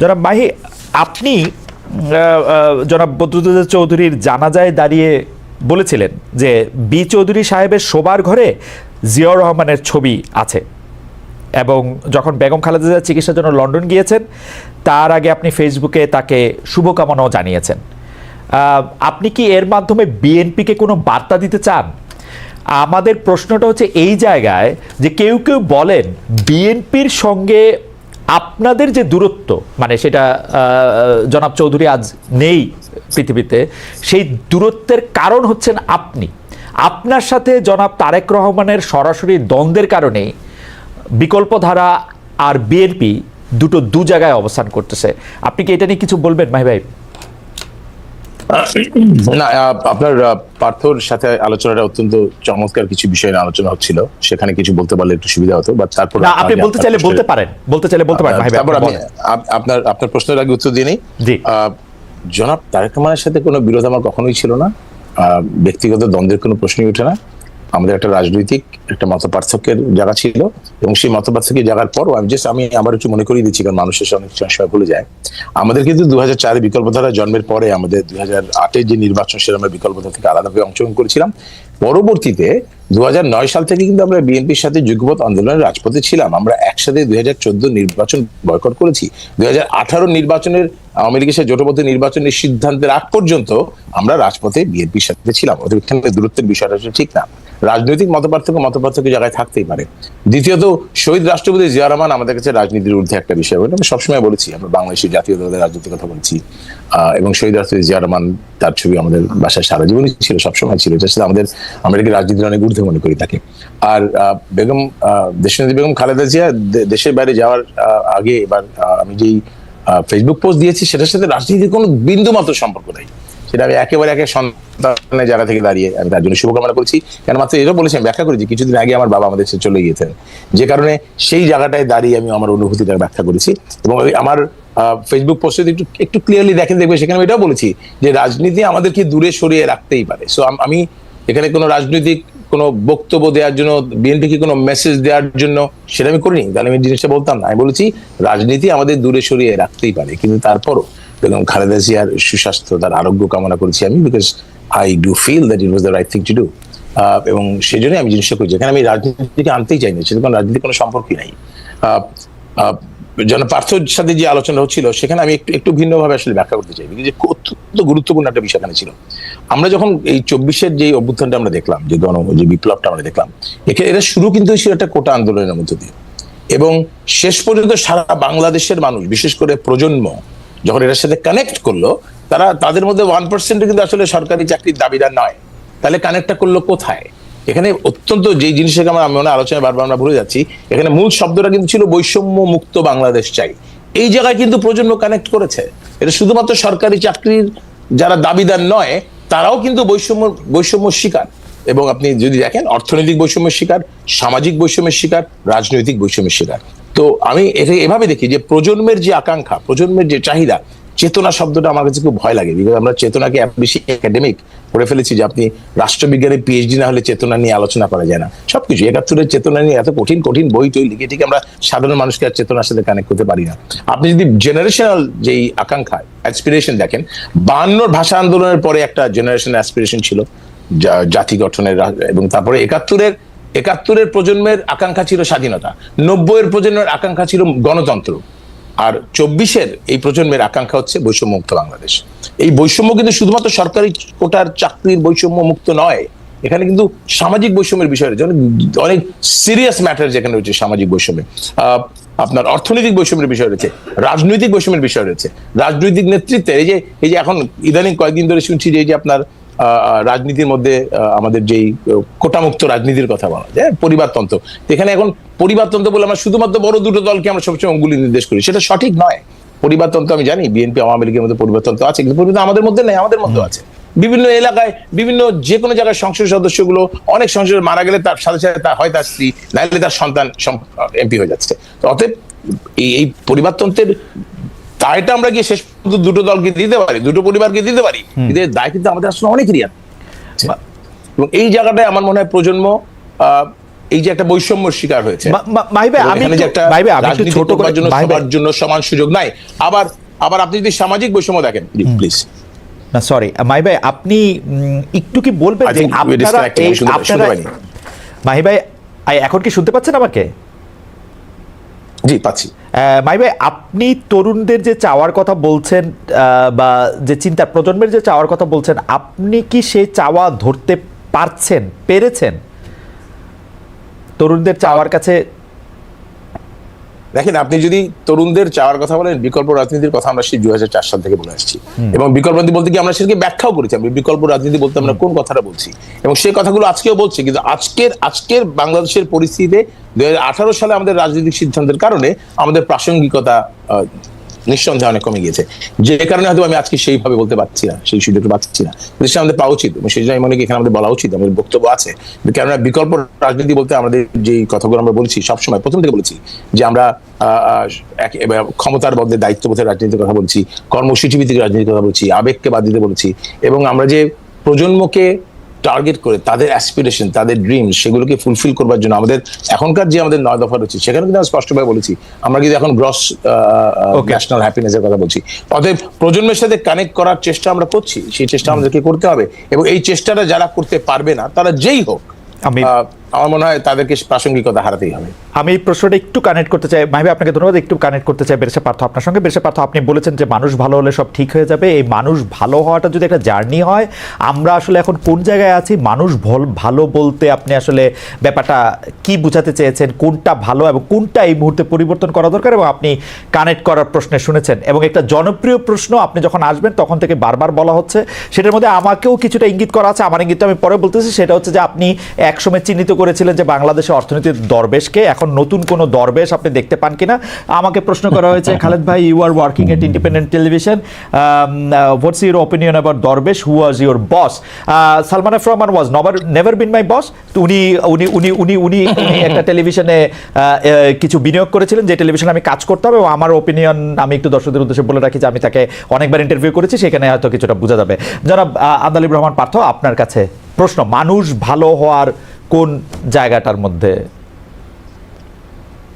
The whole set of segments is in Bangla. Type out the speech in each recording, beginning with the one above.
জনাব মাহি, আপনি জনাব বদরুদ্দোজা চৌধুরীর জানাজায় দাঁড়িয়ে বলেছিলেন যে বি চৌধুরী সাহেবের শোবার ঘরে জিয়াউর রহমানের ছবি আছে। এবং যখন বেগম খালেদা চিকিৎসার জন্য লন্ডন গিয়েছেন, তার আগে আপনি ফেসবুকে তাকে শুভকামনাও জানিয়েছেন। আপনি কি এর মাধ্যমে বিএনপিকে কোনো বার্তা দিতে চান? আমাদের প্রশ্নটা হচ্ছে এই জায়গায় যে কেউ কেউ বলেন, বিএনপির সঙ্গে আপনাদের যে দূরত্ব মানে সেটা জনাব চৌধুরী আজ নেই পৃথিবীতে, সেই দূরত্বের কারণ হচ্ছেন আপনি। আপনার সাথে জনাব তারেক রহমানের সরাসরি দ্বন্দ্বের কারণে বিকল্পধারা আর বিএনপি দুটো দু জায়গায় অবস্থান করতেছে। আপনি কি এটা নিয়ে কিছু বলবেন, মাহি ভাই? না আপনার পার্থর সাথে আলোচনাটা অত্যন্ত চমৎকার কিছু বিষয় নিয়ে আলোচনা হচ্ছিল। সেখানে কিছু বলতে পারলে একটু সুবিধা হতো বা তারপর আপনি বলতে চাইলে বলতে পারেন বলতে চাইলে বলতে পারেন ভাই তারপর আমি আপনার আপনার প্রশ্নের আগে উত্তর দিয়ে নেই। জনাব তারেক রহমানের সাথে কোনো বিরোধ আমার কখনোই ছিল না। আহ, ব্যক্তিগত দ্বন্দ্বের কোনো প্রশ্নই উঠে না। আমাদের একটা রাজনৈতিক, একটা মত পার্থক্যের জায়গা ছিল এবং সেই মত পার্থক্যের জায়গার পরও আমি জাস্ট আমি একটু মনে করিয়ে দিচ্ছি কারণ মানুষের অনেক সময় ভুলে যায়। আমাদের কিন্তু দু হাজার চারে বিকল্পধারা জন্মের পরে আমাদের দু হাজার আটের যে নির্বাচন সেটা আমরা বিকল্পধারা থেকে আলাদাভাবে অংশগ্রহণ করেছিলাম। পরবর্তীতে দু নয় সাল থেকে কিন্তু আমরা বিএনপির সাথে যুগপথ আন্দোলনের রাজপথে ছিলাম। আমরা একসাথে দুই হাজার চোদ্দ নির্বাচন বয়কট করেছি। দুই হাজার আঠারো নির্বাচনের আওয়ামী লীগের সাথে জোটবদ্ধ নির্বাচনের সিদ্ধান্তের আগ পর্যন্ত আমরা রাজপথে বিএনপির সাথে ছিলাম। ওদের দূরত্বের বিষয়টা ঠিক না। রাজনৈতিক মতপার্থক্য মতপার্থক্য জায়গায় থাকতেই পারে। দ্বিতীয়ত, শহীদ রাষ্ট্রপতি জিয়া রহমান আমাদের কাছে রাজনীতির ঊর্ধ্বে একটা বিষয়। বলে আমি সবসময় বলেছি, আমরা বাংলাদেশের জাতীয় দলের রাজনীতির কথা বলছি। এবং শহীদ রাষ্ট্রপতি জিয়া রহমান তার ছবি আমাদের বাসায় সারা জীবনই ছিল, সবসময় ছিল। সাথে আমাদের আমরা রাজনীতির অনেক ঊর্ধ্বে মনে করি তাকে। আর বেগম দেশনেত্রী বেগম খালেদা জিয়া দেশের বাইরে যাওয়ার আগে এবার আমি যেই ফেসবুক পোস্ট দিয়েছি, সেটার সাথে রাজনীতির কোনো বিন্দু মাত্র সম্পর্ক নেই। সেটা আমি একেবারে একে সন্তানের জায়গা থেকে দাঁড়িয়ে, আমি তার জন্য শুভকামনা করছি। কেন মাত্র এটাও বলেছি, আমি ব্যাখ্যা করেছি, কিছুদিন আগে আমার বাবা আমাদের চলে গিয়েছেন। যে কারণে সেই জায়গাটায় দাঁড়িয়ে আমি আমার অনুভূতিটা ব্যাখ্যা করেছি এবং আমার ফেসবুক পোস্টে একটু একটু ক্লিয়ারলি দেখেন দেখবে সেখানে আমি এটাও বলেছি যে রাজনীতি আমাদেরকে দূরে সরিয়ে রাখতেই পারে। সো আমি এখানে কোনো রাজনৈতিক কোনো বক্তব্য দেওয়ার জন্য বিএনপিকে কোনো মেসেজ দেওয়ার জন্য, সেটা আমি করিনি। তাহলে আমি জিনিসটা বলতাম না। আমি বলেছি, রাজনীতি আমাদের দূরে সরিয়ে রাখতেই পারে। কিন্তু তারপরও বেগম খালেদা জিয়ার সুস্বাস্থ্য, তার আরোগ্য কামনা করেছি আমি because I do feel that it was the right thing to do এবং সেই জন্যই আমি জিনিসটা করছি। এখানে আমি রাজনীতিকে আনতেই চাইনি। সেটা কোনো রাজনীতির কোনো সম্পর্কই নাই। আহ, পার্থর সাথে যে আলোচনা হচ্ছিল সেখানে আমি একটু একটু ভিন্নভাবে আসলে ব্যাখ্যা করতে চাই। যে অত্যন্ত গুরুত্বপূর্ণ একটা বিষয় এখানে ছিল। আমরা যখন এই চব্বিশের যে অভ্যুত্থানটা আমরা দেখলাম যে গণ যে বিপ্লবটা আমরা দেখলাম এখানে এটা শুরু কিন্তু ছিল একটা কোটা আন্দোলনের মধ্য দিয়ে। এবং শেষ পর্যন্ত সারা বাংলাদেশের মানুষ বিশেষ করে প্রজন্ম যখন এটার সাথে কানেক্ট করল তারা তাদের মধ্যে ওয়ান পার্সেন্ট কিন্তু আসলে সরকারি চাকরির দাবিদার নয়। তাহলে কানেক্টটা করল কোথায়? এখানে অত্যন্ত যে জিনিসটাকে আমরা মনে আলোচনায় বারবার আমরা ভুলে যাচ্ছি, এখানে মূল শব্দটা কিন্তু ছিল বৈষম্য মুক্ত বাংলাদেশ চাই। এই জায়গায় কিন্তু প্রজন্ম কানেক্ট করেছে। এটা শুধুমাত্র সরকারি চাকরির যারা দাবিদার নয়, তারাও কিন্তু বৈষম্য বৈষম্য শিকার। এবং আপনি যদি দেখেন, অর্থনৈতিক বৈষম্যের শিকার, সামাজিক বৈষম্যের শিকার, রাজনৈতিক বৈষম্যের শিকার। তো আমি এভাবে দেখি যে প্রজন্মের যে আকাঙ্ক্ষা, প্রজন্মের যে চাহিদা চেতনা শব্দটা আমার কাছে খুব ভয় লাগে বিকজ আমরা চেতনাকে বেশি একাডেমিক করে ফেলেছি যে আপনি রাষ্ট্রবিজ্ঞানে পিএইচডি না হলে চেতনা নিয়ে আলোচনা করা যায় না। সবকিছু, একাত্তরের চেতনা নিয়ে এত কঠিন কঠিন বই টই লিখে ঠিক আমরা সাধারণ মানুষকে আর চেতনার সাথে কানেক্ট করতে পারি না। আপনি যদি জেনারেশনাল যেই আকাঙ্ক্ষা অ্যাসপিরেশন দেখেন বায়ান্নর ভাষা আন্দোলনের পরে একটা জেনারেশন অ্যাসপিরেশন ছিল জাতি গঠনের এবং তারপরে একাত্তরের একাত্তরের প্রজন্মের আকাঙ্ক্ষা ছিল স্বাধীনতা, নব্বইয়ের প্রজন্মের আকাঙ্ক্ষা ছিল গণতন্ত্র। আর চব্বিশের এই প্রজন্মের আকাঙ্ক্ষা হচ্ছে বৈষম্য মুক্ত বাংলাদেশ। এই বৈষম্য কিন্তু শুধুমাত্র সরকারি কোটার চাকরির বৈষম্য মুক্ত নয়, এখানে কিন্তু সামাজিক বৈষম্যের বিষয় রয়েছে। অনেক সিরিয়াস ম্যাটার যেখানে রয়েছে সামাজিক বৈষম্যে। আপনার অর্থনৈতিক বৈষম্যের বিষয় রয়েছে, রাজনৈতিক বৈষম্যের বিষয় রয়েছে। রাজনৈতিক নেতৃত্বে এই যে এই যে এখন ইদানিং কয়েকদিন ধরে শুনছি যে, এই যে আপনার রাজনীতির মধ্যে আমাদের যেই কোটামুক্ত রাজনীতির কথা বলা যায় পরিবারতন্ত্র। এখানে এখন পরিবারতন্ত্র বলে আমরা শুধুমাত্র বড় দুটো দলকে আমরা সবসময় অঙ্গুলি নির্দেশ করি। সেটা সঠিক নয়। পরিবারতন্ত্র আমি জানি বিএনপি আওয়ামী লীগের মধ্যে পরিবারতন্ত্র আছে কিন্তু পরিবার আমাদের মধ্যে নেই আমাদের মধ্যে আছে। বিভিন্ন এলাকায় বিভিন্ন যে কোনো জায়গায় সংসদ সদস্যগুলো অনেক সংসদ মারা গেলে তার সাথে সাথে তার হয় তার স্ত্রী নাইলে তার সন্তান এমপি হয়ে যাচ্ছে। তো অতএব এই এই পরিবারতন্ত্রের দায়টা আমরা গিয়ে শেষ পর্যন্ত দুটো দলকে দিতে পারি দুটো পরিবারকে দিতে পারি। কিন্তু দায় কিন্তু আমাদের আসলে অনেকেরই আছে। এবং এই জায়গাটায় আমার মনে হয় প্রজন্ম এই যে একটা বৈষম্যর শিকার হয়েছে। ভাই, আমি ভাই, আমি একটু ছোট করে- করবার জন্য ভাই- সবার জন্য সমান সুযোগ নাই। আবার আবার আপনি যদি সামাজিক বৈষম্য দেখেন। প্লিজ না সরি মাহি ভাই আপনি একটু কি বলবেন I যে আপনারা আপনারা মাহি ভাই এখন কি শুনতে পাচ্ছেন আমাকে? জি, পাচ্ছি। মাই ভাই, আপনি তরুণদের যে চাওয়ার কথা বলছেন বা যে চিন্তা প্রজন্মের যে চাওয়ার কথা বলছেন, আপনি কি সেই চাওয়া ধরতে পারছেন, পেরেছেন? তরুণদের চাওয়ার কাছে দেখেন আপনি যদি তরুণদের চাওয়ার কথা বলেন বিকল্প রাজনীতির কথা আমরা সেই দুই সাল থেকে বলে আসছি। এবং বিকল্প রাজনীতি বলতে কি আমরা সেটাকে ব্যাখ্যাও করেছি আমি বিকল্প রাজনীতি বলতে আমরা কোন কথাটা বলছি? এবং সেই কথাগুলো আজকেও বলছি কিন্তু আজকের আজকের বাংলাদেশের পরিস্থিতিতে দুই হাজার আঠারো সালে আমাদের রাজনৈতিক সিদ্ধান্তের কারণে আমাদের প্রাসঙ্গিকতা নিঃসন্দেহে অনেক কমে গিয়েছে। যে কারণে হয়তো আমি আজকে সেইভাবে বলতে পারছি না, সেই সুযোগটা পাচ্ছি না। সেটা আমাদের পাওয়া উচিত। এবং সেই আমি মনে এখানে আমাদের বলা উচিত, আমাদের বক্তব্য আছে। কেননা বিকল্প রাজনীতি বলতে আমাদের যে কথাগুলো আমরা বলছি সবসময়, প্রথম থেকে বলেছি যে আমরা ক্ষমতার বদলে দায়িত্ববোধের রাজনীতির কথা বলছি কর্মসূচি ভিত্তিক রাজনীতির কথা বলছি, আবেগকে বাদ দিতে বলছি। এবং আমরা যে প্রজন্মকে টার্গেট করে তাদের অ্যাসপিরেশন তাদের ড্রিম সেগুলোকে ফুলফিল করবার জন্য আমাদের এখনকার যে আমাদের নয় দফা রয়েছে সেখানে কিন্তু আমি স্পষ্টভাবে বলেছি আমরা কিন্তু এখন গ্রস ন্যাশনাল হ্যাপিনেসের কথা বলছি। অতএব প্রজন্মের সাথে কানেক্ট করার চেষ্টা আমরা করছি সেই চেষ্টা আমাদেরকে করতে হবে এবং এই চেষ্টাটা যারা করতে পারবে না তারা যেই হোক আমি- আমার মনে হয় তাদেরকে প্রাসঙ্গিকতা হারাতেই হবে। আমি এই প্রশ্নটা একটু কানেক্ট করতে চাই। মাহিবি আপনাকে ধন্যবাদ। একটু কানেক্ট করতে চাই বেরেশা পার্থ আপনার সঙ্গে। বেরেশা পার্থ, আপনি বলেছেন যে মানুষ ভালো হলে সব ঠিক হয়ে যাবে। এই মানুষ ভালো হওয়াটা যদি একটা জার্নি হয়, আমরা আসলে এখন কোন জায়গায় আছি? মানুষ ভল- বলতে আপনি আসলে ব্যাপারটা কি বুঝাতে চেয়েছেন? কোনটা ভালো এবং কোনটা এই মুহূর্তে পরিবর্তন করা দরকার এবং আপনি কানেক্ট করার প্রশ্নে শুনেছেন? এবং একটা জনপ্রিয় প্রশ্ন, আপনি যখন আসবেন তখন থেকে বারবার বলা হচ্ছে। সেটার মধ্যে আমাকেও কিছুটা ইঙ্গিত করা আছে। আমার ইঙ্গিত আমি পরে বলতেছি। সেটা হচ্ছে যে আপনি একসময় চিহ্নিত করেছিলেন যে বাংলাদেশের অর্থনীতির দরবেশকে এখন নতুন কোনো দরবেশ আপনি দেখতে পান কিনা? আমাকে প্রশ্ন করা হয়েছে খালেদ ভাই you are working at independent television what's your opinion about Darbesh? Who was your boss Salman F Rahman was never never been my boss উনি উনি উনি উনি উনি একটা টেলিভিশনে কিছু বিনিয়োগ করেছিলেন যে টেলিভিশনে আমি কাজ করতাম এবং আমার ওপিনিয়ন আমি একটু দর্শকদের উদ্দেশ্যে বলে রাখি যে আমি তাকে অনেকবার ইন্টারভিউ করেছি সেখানে হয়তো কিছুটা বোঝা যাবে। আহ, আন্দালিব রহমান পার্থ আপনার কাছে প্রশ্ন মানুষ ভালো হওয়ার কোন জায়গাটার মধ্যে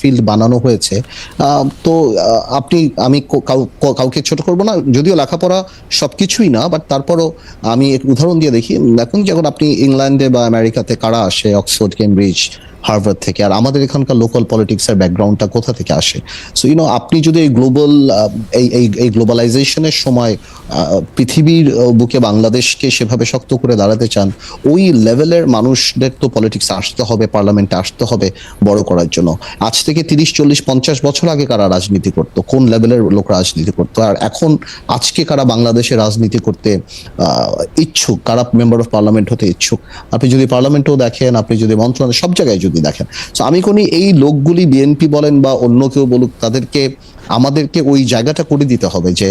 ফিল্ড বানানো হয়েছে তো আপনি, আমি কাউকে ছোট করব না, যদিও লেখাপড়া সব কিছুই না বাট তারপরও আমি উদাহরণ দিয়ে দেখি। দেখুন যখন আপনি ইংল্যান্ডে বা আমেরিকাতে কারা আসে, অক্সফোর্ড, কেমব্রিজ হার্ভার্ড থেকে। আর আমাদের এখানকার লোকাল পলিটিক্সের ব্যাকগ্রাউন্ডটা কোথা থেকে আসে? সো ইউনো আপনি যদি এই গ্লোবাল এই এই গ্লোবালাইজেশনের সময় পৃথিবীর বুকে বাংলাদেশকে সেভাবে শক্ত করে দাঁড়াতে চান, ওই লেভেলের মানুষদের তো পলিটিক্স আসতে হবে পার্লামেন্টে আসতে হবে বড় করার জন্য। আজ থেকে তিরিশ, চল্লিশ, পঞ্চাশ বছর আগে কারা রাজনীতি করতো? কোন লেভেলের লোক রাজনীতি করতো? আর এখন, আজকে কারা বাংলাদেশে রাজনীতি করতে ইচ্ছুক? কারা মেম্বার অফ পার্লামেন্ট হতে ইচ্ছুক? আপনি যদি পার্লামেন্টেও দেখেন, আপনি যদি মন্ত্রণালয়, সব জায়গায় যদি দেখেন। তো আমি কোনি এই লোকগুলি বিএনপি বলেন বা অন্য কেউ বলুক, তাদেরকে, আমাদেরকে ওই জায়গাটা করে দিতে হবে যে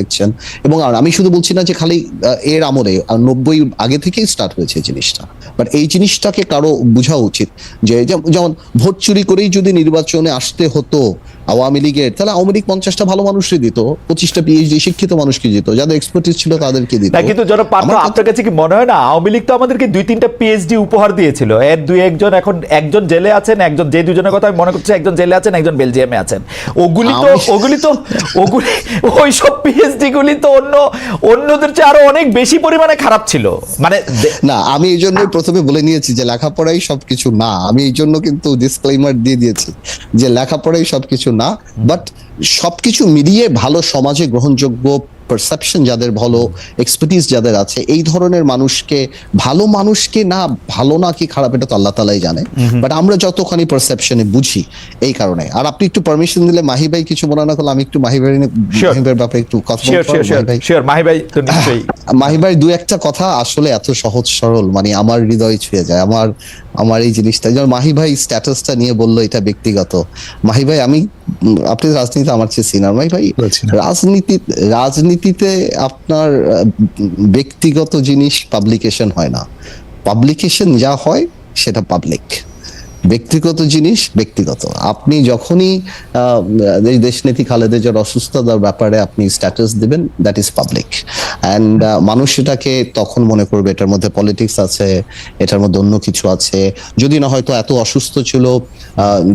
দেখছেন। এবং আর আমি শুধু বলছি না যে খালি এর আমলে নব্বই আগে থেকেই স্টার্ট হয়েছে এই জিনিসটা। বাট এই জিনিসটাকে কারও বোঝা উচিত যে যেমন ভোট চুরি করেই যদি নির্বাচনে আসতে হতো আওয়ামী লীগের তাহলে আওয়ামী লীগ পঞ্চাশটা ভালো মানুষই দিত পঁচিশটা পিএইচডি শিক্ষিত মানুষকে দিত যাদের এক্সপার্টিস ছিল তাদেরকে দিত। কিন্তু জনাব কাছে- আপনার কাছে কি মনে হয় না আওয়ামী লীগ তো আমাদেরকে দুই তিনটা পিএইচডি উপহার দিয়েছিল। এর দুই একজন এখন একজন জেলে আছেন একজন যে দুজনের কথা আমি মনে করছি একজন জেলে আছেন একজন বেলজিয়ামে আছেন। ওগুলি তো ওগুলি তো ওগুলি ওই সব পিএইচডি গুলি তো অন্য, অন্যদের চেয়ে আরও অনেক বেশি পরিমাণে খারাপ ছিল। মানে না, আমি এই জন্যই প্রথমে বলে নিয়েছি যে লেখাপড়াই সবকিছু না। আমি এই জন্য কিন্তু ডিসক্লেইমার দিয়ে দিয়েছি যে লেখাপড়াই সবকিছু না। বাট সবকিছু মিলিয়ে ভালো সমাজে গ্রহণযোগ্য পারসেপশন যাদের ভালো এক্সপার্টিস যাদের আছে এই ধরনের মানুষকে ভালো মানুষকে না ভালো না কি খারাপ এটা তো আল্লাহ তালাই জানে বাট আমরা যতখানি পারসেপশনে বুঝি এই কারণে আর আপনি একটু পারমিশন দিলে মাহি ভাই কিছু মনে না করলে আমি একটু মাহি ভাই Sure. মাহি ভাইয়ের ব্যাপারে একটু কথা মাহি ভাই? মাহি ভাই মাহিবার দু একটা কথা আসলে এত সহজ সরল মানে আমার হৃদয় ছুঁয়ে যায় আমার আমার এই জিনিসটা যেমন মাহি ভাই স্ট্যাটাসটা নিয়ে বলল এটা ব্যক্তিগত মাহি ভাই আমি আপনি রাজনীতি আমার চেয়ে সিনিয়র মাহি ভাই না। রাজনীতি রাজনীতিতে আপনার ব্যক্তিগত জিনিস পাবলিকেশন হয় না। পাবলিকেশন যা হয় সেটা পাবলিক ব্যক্তিগত জিনিস ব্যক্তিগত। আপনি যখনই দেশনীতি খালেদা জিয়ার অসুস্থতার ব্যাপারে আপনি স্ট্যাটাস দিবেন দ্যাট ইজ পাবলিক অ্যান্ড মানুষ এটাকে তখন মনে করবে এটার মধ্যে পলিটিক্স আছে এটার মধ্যে অন্য কিছু আছে। যদি না হয়তো এত অসুস্থ ছিল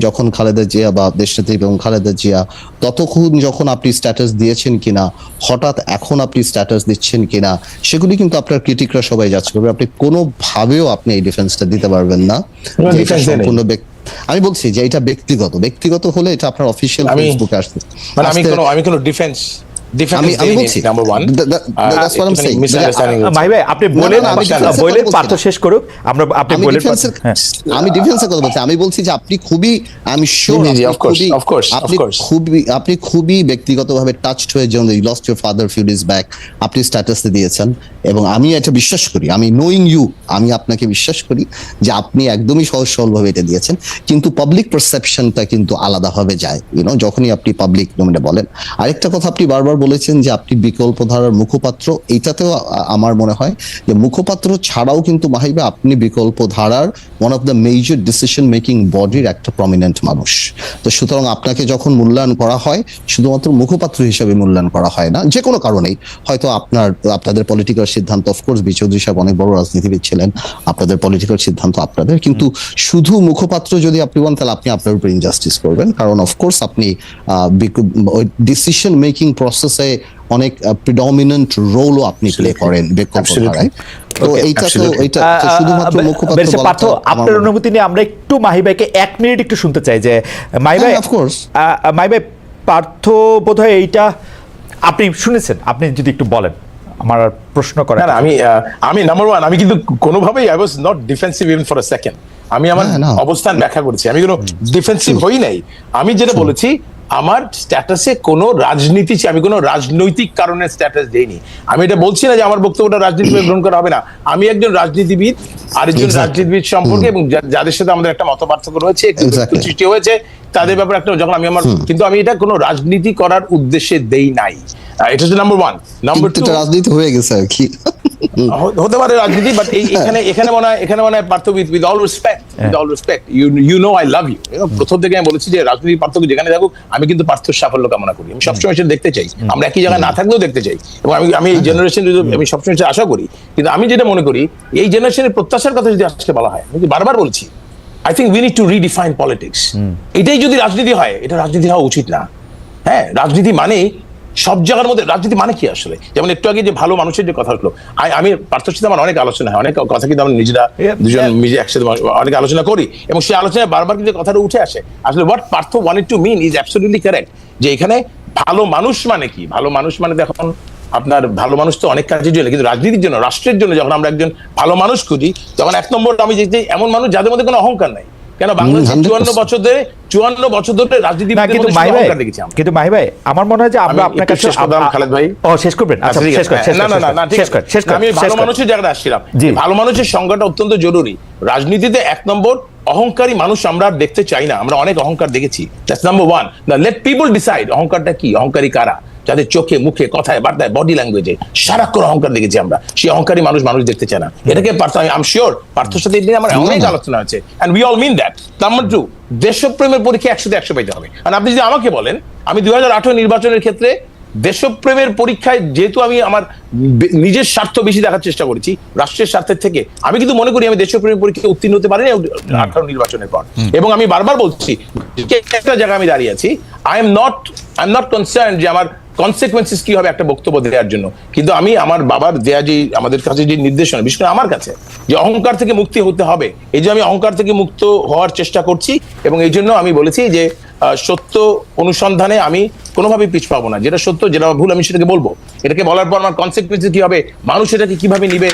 যখন খালেদা জিয়া বা দেশনেত্রী এবং খালেদা জিয়া ততক্ষণ যখন আপনি স্ট্যাটাস দিয়েছেন কিনা হঠাৎ এখন আপনি স্ট্যাটাস দিচ্ছেন কিনা সেগুলি কিন্তু আপনার ক্রিটিকরা সবাই যাচ করবে। আপনি কোনোভাবেও আপনি এই ডিফেন্সটা দিতে পারবেন না। সম্পূর্ণ ব্যক্তি- আমি বলছি যে এটা ব্যক্তিগত। ব্যক্তিগত হলে এটা আপনার অফিসিয়াল ফেসবুকে আসছে। মানে আমি কোনো আমি কোনো ডিফেন্স আমি আমি বলছি ভাই আপনি বলেন না, আমি আহ, defense এর বলেন পার্থ শেষ করুক আমরা আপনি বলেন হ্যাঁ। আমি ডিফেন্সের কথা বলছি আমি বলছি যে আপনি খুবই আমি শিওর আপনি আপনি ব্যক্তিগতভাবে টাচড হয়ে যেমন you lost your father few days back আপনি স্ট্যাটাসে দিয়েছেন এবং আমি এটা বিশ্বাস করি। আমি নোয়িং ইউ আমি আপনাকে বিশ্বাস করি যে আপনি একদমই সহজ সরলভাবে এটা দিয়েছেন। কিন্তু পাবলিক পারসেপশনটা কিন্তু আলাদাভাবে যায় ইউনো যখনই আপনি পাবলিক ডোমেনে বলেন। আরেকটা কথা আপনি বারবার বলেছেন যে আপনি বিকল্প ধারার মুখপাত্র। এইটাতেও আমার মনে হয় যে মুখপাত্র ছাড়াও কিন্তু মাহিবা আপনি বিকল্প ধারার one of the major decision making বডির একটা প্রমিনেন্ট মানুষ। তো সুতরাং আপনাকে যখন মূল্যায়ন করা হয় শুধুমাত্র মুখপাত্র হিসেবে মূল্যায়ন করা হয় না যে কোনো কারণেই। হয়তো আপনার আপনাদের পলিটিক্যাল সিদ্ধান্ত অফকোর্স বি চৌধুরী সাহেব অনেক বড় রাজনীতিবিদ ছিলেন আপনাদের পলিটিক্যাল সিদ্ধান্ত আপনাদের কিন্তু শুধু মুখপাত্র যদি আপনি বলেন তাহলে আপনি আপনার উপর ইনজাস্টিস করবেন। কারণ অফকোর্স আপনি ডিসিশন মেকিং প্রসেসে অনেক প্রিডমিনেন্ট রোলও আপনি প্লে করেন তো এইটা তো এইটা শুধুমাত্র মুখপাত্র পার্থ আপনার অনুমতি নিয়ে আমরা একটু মাহি ভাইকে এক মিনিট একটু শুনতে চাই যে মাহি ভাই হ্যাঁ, পার্থ বোধহয় এইটা আপনি শুনেছেন। আপনি যদি একটু বলেন আমার আর প্রশ্ন করা না না আমি আমি নাম্বার ওয়ান আমি কিন্তু কোনোভাবেই I was not defensive even for a second আমি আমার হ্যাঁ, অবস্থান ব্যাখ্যা করেছি। আমি কোনো ডিফেন্সিভ হই নাই। আমি যেটা বলেছি আমার স্ট্যাটাসে কোনো রাজনীতি আমি কোনো রাজনৈতিক কারণে স্ট্যাটাস দেইনি। আমি এটা বলছি না যে আমার বক্তব্যটা রাজনীতি গ্রহণ করা হবে না। আমি একজন রাজনীতিবিদ আরেকজন একজন রাজনীতিবিদ সম্পর্কে এবং যাদের সাথে আমাদের একটা মত পার্থক্য রয়েছে সৃষ্টি হয়েছে তাদের ব্যাপারে একটা যখন আমি আমার কিন্তু আমি এটা কোনো রাজনীতি করার উদ্দেশ্যে দেই নাই। এটা হচ্ছে নাম্বার ওয়ান নাম্বার কিন্তু টু রাজনীতি হয়ে গেছে আর কি। হতে পারে রাজনীতি বাট এখানে এখানে মনে হয় এখানে মনে হয় Partha with with all respect with all respect you you know I love you প্রথম থেকে আমি বলেছি যে রাজনীতি পার্থক্য যেখানে থাকুক আমি কিন্তু পার্থর সাফল্য কামনা করি। আমি সবসময় সেটা দেখতে চাই। আমরা একই জায়গায় না থাকলেও দেখতে চাই। এবং আমি আমি এই জেনারেশন আমি সবসময় আশা করি। কিন্তু আমি যেটা মনে করি এই জেনারেশনের প্রত্যাশার কথা যদি আজকে বলা হয় আমি বারবার বলছি I think we need to redefine politics এটাই যদি রাজনীতি হয় এটা রাজনীতি হওয়া উচিত না। হ্যাঁ রাজনীতি মানে সব জায়গার মধ্যে রাজনীতি মানে কি আসলে? যেমন একটু আগে যে ভালো মানুষের যে কথা হলো আমি পার্থর সাথে আমার অনেক আলোচনা হয় অনেক কথা কিন্তু আমরা নিজেরা দুজন. নিজে একসাথে অনেক আলোচনা করি এবং সেই আলোচনায় বারবার কিন্তু কথাটা উঠে আসে। আসলে what Partha wanted to mean is absolutely correct যে এখানে ভালো মানুষ মানে কি? ভালো মানুষ মানে দেখুন আপনার ভালো মানুষ তো অনেক কাজের জন্য কিন্তু রাজনীতির জন্য রাষ্ট্রের জন্য যখন আমরা একজন ভালো মানুষ খুঁজি তখন এক নম্বর আমি যে এমন মানুষ যাদের মধ্যে কোনো অহংকার নাই। কেন? বাংলাদেশে 100% চুয়ান্ন বছর ধরে চুয়ান্ন বছর ধরে রাজনীতি কিন্তু ভাই কিন্তু ভাই আমার মনে হয় যে আমরা আপনার কাছে খালেদ ভাই। ও শেষ করবেন? আচ্ছা আচ্ছা, শেষ করেন না, না, না, শেষ আছে। করেন শেষ করেন আমি ভালো মানুষের জায়গাটা আসছিলাম ভালো মানুষের সংজ্ঞাটা অত্যন্ত জরুরি। রাজনীতিতে এক নম্বর অহংকারী মানুষ আমরা দেখতে চাই না। আমরা অনেক অহংকার দেখেছি। That's number one let people decide অহংকারটা কি? অহংকারী কারা? যাদের চোখে মুখে কথায় বার্তায় বডি ল্যাঙ্গুয়েজে সারাক্ষণ অহংকার দেখেছি আমরা। সেই অহংকারী মানুষ মানুষ দেখতে চায় না। এটাকে পার্থ আই এম শিওর পার্থর সাথে এদিন আমার অনেক আলোচনা আছে। And we all mean that number two দেশপ্রেমের পরীক্ষা একসাথে একশো পাইতে হবে। আর আপনি যদি আমাকে বলেন আমি দুই হাজার নির্বাচনের ক্ষেত্রে দেশপ্রেমের পরীক্ষায় যেহেতু আমি আমার নিজের স্বার্থ বেশি দেখার চেষ্টা করেছি রাষ্ট্রের স্বার্থের থেকে আমি কিন্তু মনে করি আমি দেশপ্রেমের পরীক্ষায় উত্তীর্ণ হতে পারিনি আঠারো নির্বাচনের পর। এবং আমি বারবার বলছি একটা জায়গায় আমি দাঁড়িয়ে আছি I am not I am not concern যে আমার কনসিকুয়েন্সেস কি হবে একটা বক্তব্য দেওয়ার জন্য? কিন্তু আমি আমার বাবার দেয়া যে আমাদের কাছে যে নির্দেশনা, বিশেষ করে আমার কাছে, যে অহংকার থেকে মুক্তি হতে হবে, এই যে আমি অহংকার থেকে মুক্ত হওয়ার চেষ্টা করছি এবং এই জন্য আমি বলেছি যে সত্য অনুসন্ধানে আমি কোনোভাবেই পিছ পাবো না। যেটা সত্য, যেটা ভুল আমি সেটাকে বলব। এটাকে বলার পর আমার কনসিকুয়েন্সেস কি হবে? মানুষ এটাকে কীভাবে নিবে?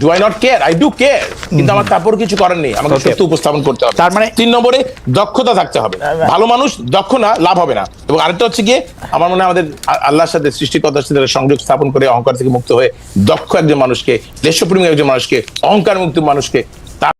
Do I not care I do care কিন্তু আমার তারপর কিছু করার নেই। আমাকে সত্য উপস্থাপন করতে হবে। তার মানে- তিন নম্বরে দক্ষতা থাকতে হবে। ভালো মানুষ দক্ষ না লাভ হবে না। এবং আরেকটা হচ্ছে গিয়ে আমার মনে হয় আমাদের আল্লাহর সাথে সৃষ্টিকর্তার সাথে সংযোগ স্থাপন করে অহংকার থেকে মুক্ত হয়ে দক্ষ একজন মানুষকে দেশপ্রেমী একজন মানুষকে অহংকার মুক্ত মানুষকে